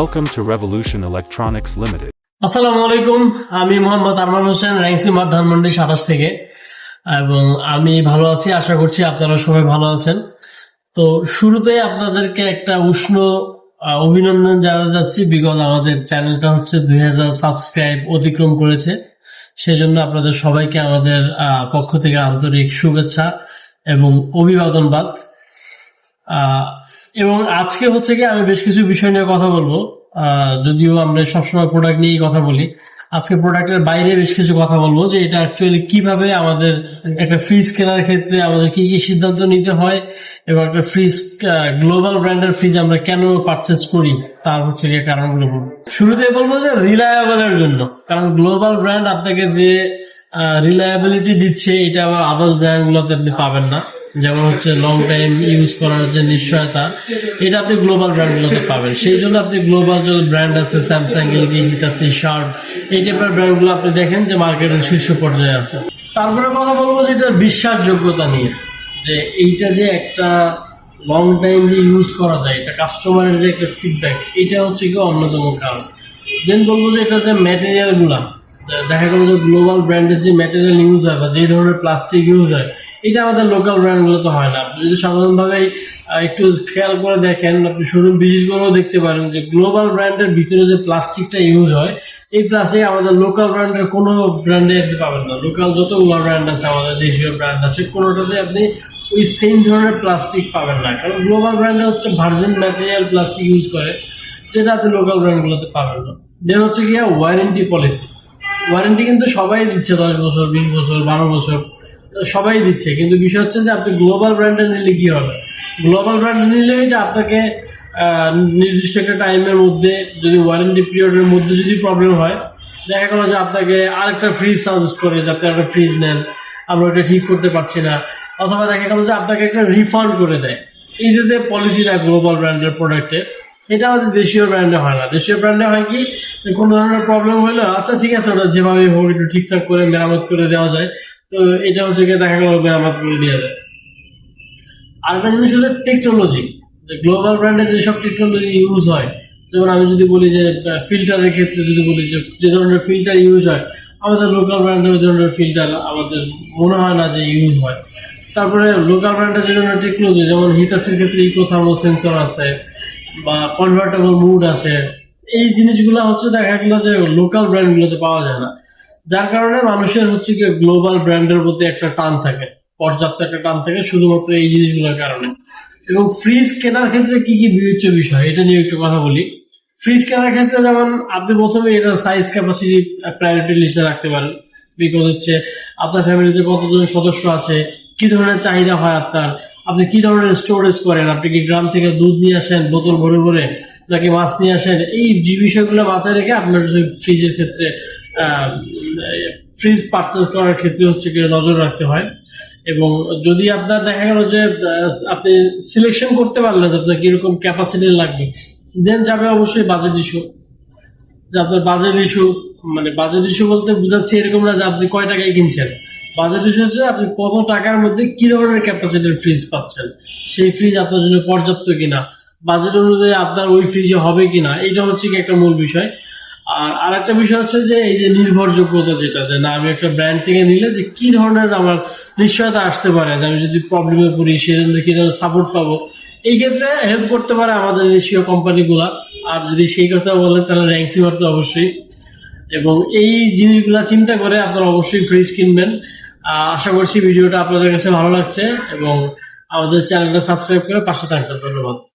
Welcome to Revolution Electronics Limited. আসসালামু আলাইকুম, আমি মোহাম্মদ আরমান হোসেন র্যাংসিমার ধানমন্ডি সাতাশ থেকে। এবং আমি ভালো আছি, আশা করছি আপনারা সবাই ভালো আছেন। তো শুরুতে আপনাদেরকে একটা উষ্ণ অভিনন্দন জানাতে যাচ্ছি। বিগত আমাদের চ্যানেলটা হচ্ছে দুই হাজার সাবস্ক্রাইব অতিক্রম করেছে। সেজন্য আপনাদের সবাইকে আমাদের পক্ষ থেকে আন্তরিক শুভেচ্ছা এবং অভিবাদনবাদ। এবং আজকে হচ্ছে কি আমি বেশ কিছু বিষয় নিয়ে কথা বলব। যদিও আমরা সবসময় প্রোডাক্ট নিয়েই কথা বলি। আজকে প্রোডাক্টের বাইরে বেশ কিছু কথা বলব যে এটা অ্যাকচুয়ালি কীভাবে আমাদের একটা ফ্রিজ কেনার ক্ষেত্রে আমাদের কি কি সিদ্ধান্ত নিতে হয় এবং একটা ফ্রিজ গ্লোবাল ব্র্যান্ডের ফ্রিজ আমরা কেন পারচেজ করি, তার হচ্ছে গিয়ে কারণগুলো বলব। শুরুতে বলব যে রিলায়েবলের জন্য। কারণ গ্লোবাল ব্র্যান্ড আপনাকে যে রিলায়েবিলিটি দিচ্ছে, এটা আবার আদার্স ব্র্যান্ড গুলোতে আপনি পাবেন না। যেমন হচ্ছে লং টাইম ইউজ করার যে নিশ্চয়তা, এটা আপনি গ্লোবাল ব্র্যান্ড গুলোতে পাবেন। সেই জন্য আপনি গ্লোবাল যে ব্র্যান্ড আছে স্যামসাং এলজি হিটাচি শার্প এই টাইপের ব্র্যান্ডগুলো আপনি দেখেন যে মার্কেটের শীর্ষ পর্যায়ে আছে। তারপরে কথা বলব যে এটা বিশ্বাসযোগ্যতা নিয়ে, যে এইটা যে একটা লং টাইম যে ইউজ করা যায়, এটা কাস্টমারের যে একটা ফিডব্যাক এটা হচ্ছে কি অন্যতম কারণ। দেন বলব যে এটা যে ম্যাটেরিয়ালগুলা দেখা গেল যে গ্লোবাল ব্র্যান্ডের যে ম্যাটেরিয়াল ইউজ হয় বা যে ধরনের প্লাস্টিক ইউজ হয়, এটা আমাদের লোকাল ব্র্যান্ডগুলো তো হয় না। আপনি যদি সাধারণভাবে একটু খেয়াল করে দেখেন, আপনি শোরুম ভিজিট করেও দেখতে পারেন যে গ্লোবাল ব্র্যান্ডের ভিতরে যে প্লাস্টিকটা ইউজ হয়, এই প্লাস্টিক আমাদের লোকাল ব্র্যান্ডের কোনো ব্র্যান্ডে আপনি পাবেন না। লোকাল যতগুলো ব্র্যান্ড আছে, আমাদের দেশীয় ব্র্যান্ড আছে, কোনোটাতে আপনি ওই সেম ধরনের প্লাস্টিক পাবেন না। কারণ গ্লোবাল ব্র্যান্ডে হচ্ছে ভার্জিন ম্যাটেরিয়াল প্লাস্টিক ইউজ করে, যেটা আপনি লোকাল ব্র্যান্ডগুলোতে পাবেন না। দেন হচ্ছে গিয়া ওয়ারেন্টি পলিসি ওয়ারেন্টি কিন্তু সবাই দিচ্ছে দশ বছর, বিশ বছর, বারো বছর। সবাই দিচ্ছে। কিন্তু বিষয় হচ্ছে যে আপনি গ্লোবাল ব্র্যান্ডে নিলে কি হবে? গ্লোবাল ব্র্যান্ডে নিলে এটা আপনাকে নির্দিষ্ট একটা টাইমের মধ্যে যদি ওয়ারেন্টি পিরিয়ডের মধ্যে যদি প্রবলেম হয়, দেখা গেল যে আপনাকে আরেকটা ফ্রিজ সাজেস্ট করে যে আপনি একটা ফ্রিজ নেন, আমরা ওটা ঠিক করতে পারছি না। অথবা দেখা গেল যে আপনাকে একটা রিফান্ড করে দেয়। এই যে যে পলিসিটা গ্লোবাল ব্র্যান্ডের প্রোডাক্টে এটা আমাদের দেশীয় ব্র্যান্ডে হয় না। দেশীয় ব্র্যান্ডে হয় কি, কোনো ধরনের প্রবলেম হলে আচ্ছা ঠিক আছে, ওটা যেভাবে হোক, একটু ঠিকঠাক করে, মেরামত করে দেওয়া যায়। তো এটা হচ্ছে গিয়ে দেখা গেল মেরামত করে দেওয়া যায়। আরেকটা জিনিস হচ্ছে টেকনোলজি গ্লোবাল ব্র্যান্ডে যেসব টেকনোলজি ইউজ হয়, যেমন আমি যদি বলি যে ফিল্টারের ক্ষেত্রে যদি বলি যে যে ধরনের ফিল্টার ইউজ হয়, আমাদের লোকাল ব্র্যান্ডে ওই ধরনের ফিল্টার আমাদের মনে হয় না যে ইউজ হয়। তারপরে লোকাল ব্র্যান্ডের যে ধরনের টেকনোলজি যেমন হিতাসের ক্ষেত্রে ইকো থার্মো সেন্সর আছে বা কনভার্টেবল মুড আছে, এই জিনিসগুলো হচ্ছে দেখা গেল যে লোকাল ব্র্যান্ডগুলোতে পাওয়া যায় না। যার কারণে মানুষের হচ্ছে কি গ্লোবাল ব্র্যান্ডের প্রতি একটা টান থাকে, পর্যাপ্ত একটা টান থাকে শুধুমাত্র এই জিনিসগুলোর কারণে। এবং ফ্রিজ কেনার ক্ষেত্রে কি কি বিবেচ্য বিষয়, এটা নিয়ে একটু কথা বলি। ফ্রিজ কেনার ক্ষেত্রে যেমন আপনি প্রথমে এটা সাইজ ক্যাপাসিটি প্রায়োরিটি লিস্টে রাখতে পারেন। বিকজ হচ্ছে আপনার ফ্যামিলিতে কতজন সদস্য আছে কি ধরনের চাহিদা হয় আপনার? আপনি কি ধরনের স্টোরেজ করেন? আপনি কি গ্রাম থেকে দুধ নিয়ে আসেন, বোতল ভরে ভরে, নাকি মাছ নিয়ে আসেন? এই যে বিষয়গুলো মাথায় রেখে আপনার ফ্রিজের ক্ষেত্রে ফ্রিজ পারচেস করার ক্ষেত্রে হচ্ছে কি নজর রাখতে হয়। এবং যদি আপনার দেখা গেল যে আপনি সিলেকশন করতে পারলেন আপনার কীরকম ক্যাপাসিটি লাগবে দেন যাবে অবশ্যই বাজেট ইস্যু যে আপনার বাজেট ইস্যু মানে বাজেট ইস্যু বলতে বুঝাচ্ছি এরকম না যে আপনি কয় টাকায় কিনছেন। বাজেট হচ্ছে আপনি কত টাকার মধ্যে কি ধরনের ক্যাপাসিটির ফ্রিজ পাচ্ছেন? সেই ফ্রিজ আপনার জন্য পর্যাপ্ত কিনা? বাজেট অনুযায়ী আপনার ওই ফ্রিজে হবে কিনা? এটা হচ্ছে কি একটা মূল বিষয়। আর আরেকটা বিষয় হচ্ছে যে, এই যে নির্ভরযোগ্যতা যেটা, যে না, আমি একটা ব্র্যান্ড থেকে নিলে যে কি ধরনের আমার নিশ্চয়তা আসতে পারে? যে আমি যদি প্রবলেমে পড়ি, সেজন্য কি ধরনের সাপোর্ট পাবো? এই ক্ষেত্রে হেল্প করতে পারে আমাদের এশীয় কোম্পানিগুলা আর যদি সেই কথা বলেন তাহলে র্যাঙ্কসিমার তো অবশ্যই। এবং এই জিনিসগুলা চিন্তা করে আপনারা অবশ্যই ফ্রিজ কিনবেন। আশা করছি ভিডিওটা আপনাদের কাছে ভালো লাগছে এবং আমাদের চ্যানেলটা সাবস্ক্রাইব করে পাশে থাকবেন। ধন্যবাদ।